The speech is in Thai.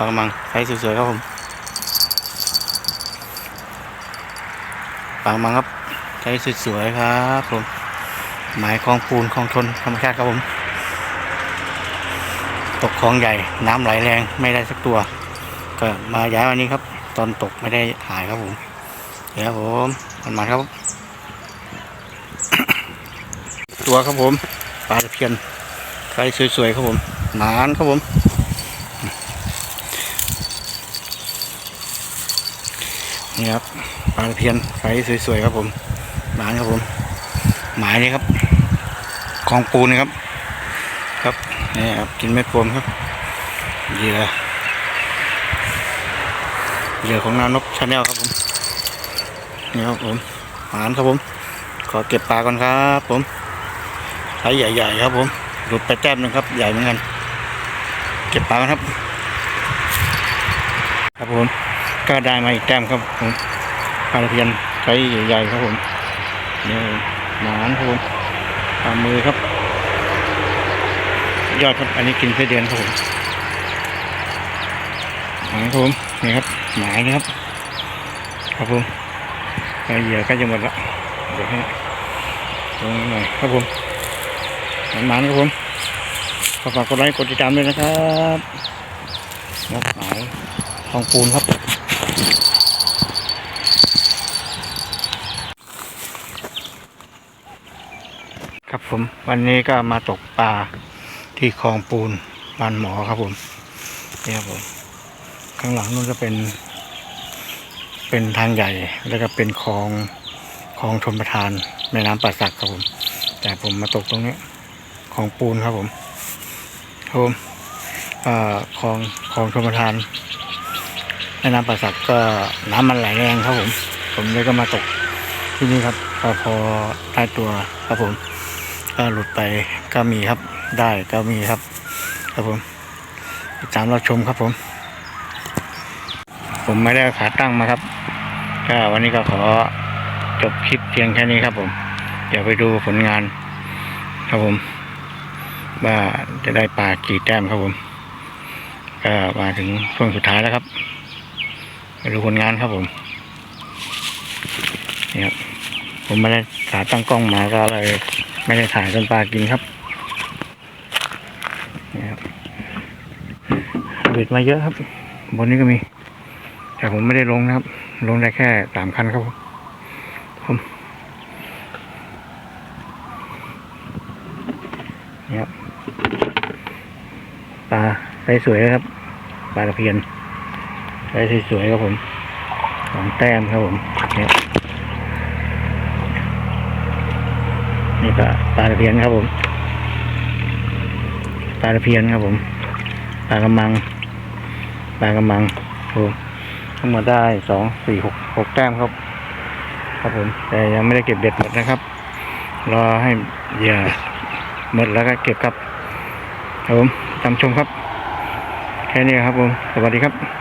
ปลากระมังไซส์สวยๆครับผมปลากระมังครับไซส์สวยๆครับผมหมายคลองปูนคลองทนธรรมชาติครับผม ตกคลองใหญ่น้ำไหลแรงไม่ได้สักตัว ก็มาย้ายวันนี้ครับ ตอนตกไม่ได้ถ่ายครับผมเดี๋ยวครับผมมันมาครับ ตัวครับผมปลาตะเพียนไซส์สวยๆครับผมหมานครับผม นี่ครับปลาตะเพียนไซส์สวยๆครับผมหมานครับผม หมายนี่ครับคลองปูนนะครับ ครับนี่ครับกินเม็ดโฟมครับเหยื่อเหยื่อของนานกชาแนลครับผมนี่ครับผมหมานครับผม ขอเก็บปลาก่อนครับผมไซส์ใหญ่ๆครับผมหลุดไปแต้มหนึงครับ ใหญ่เหมือนกัน เก็บปลาครับ ครับผม ก็ได้มาอีกแต้มครับผมปลาตะเพียนไซส์ใหญ่ๆครับผมเนี่ยหมานครับผมปลามือครับ ยอดครับ อันนี้กินเพื่อเดือนครับผมหมายครับผมนี่ครับหมายนะครับ ครับผมก็เหยื่อก็จะหมดละเดี๋ยวให้ลงหน่อยครับผมหมานครับผมฝากกดไลค์กดติดตามด้วยนะครับนักหมายทองปูนครับ ผมวันนี้ก็มาตกปลาที่คลองปูนบ้านหมอครับผมนี่ครับผมข้างหลังนู้นก็เป็น เป็นทางใหญ่ แล้วก็เป็นคลองคลองชนประทานแม่น้ำป่าสักครับผม แต่ผมมาตกตรงนี้คลองปูนครับผมครับผมคลองคลองชนประทานแม่น้ำป่าสักก็น้ำมันไหลแรงครับผม ผมเลยก็มาตกที่นี่ครับพอได้ตัวครับผม ก็หลุดไปก็มีครับได้ก็มีครับ ครับผมติดตามเราชมครับผม ผมไม่ได้ขาตั้งมาครับก็วันนี้ก็ขอจบคลิปเพียงแค่นี้ครับผมเดี๋ยวไปดูผลงาน ครับผม ว่าจะได้ปลากี่แต้มครับผม ก็มาถึงช่วงสุดท้ายแล้วครับไปดูผลงานครับผมนี่ครับผมไม่ได้ขาตั้งกล้องมาก็เลย ไม่ได้ถ่ายจนปลากินครับนี่ครับเบ็ดมาเยอะครับ บนนี้ก็มี แต่ผมไม่ได้ลงนะครับ ลงได้แค่สามคันครับผมนี่ครับปลาไซส์สวยครับปลาตะเพียนไซส์สวยๆครับผมสองแต้มครับผมเนี่ย นี่ก็ปลาตะเพียนครับผมปลาตะเพียนครับผมปลากระมังปลากระมังครับผมทั้งหมดได้สองสี่หกหกแต้มครับ ครับผมแต่ยังไม่ได้เก็บเบ็ดหมดนะครับ รอให้เหยื่อหมดแล้วก็เก็บครับ ครับผมตามชมครับ แค่นี้ครับผม สวัสดีครับ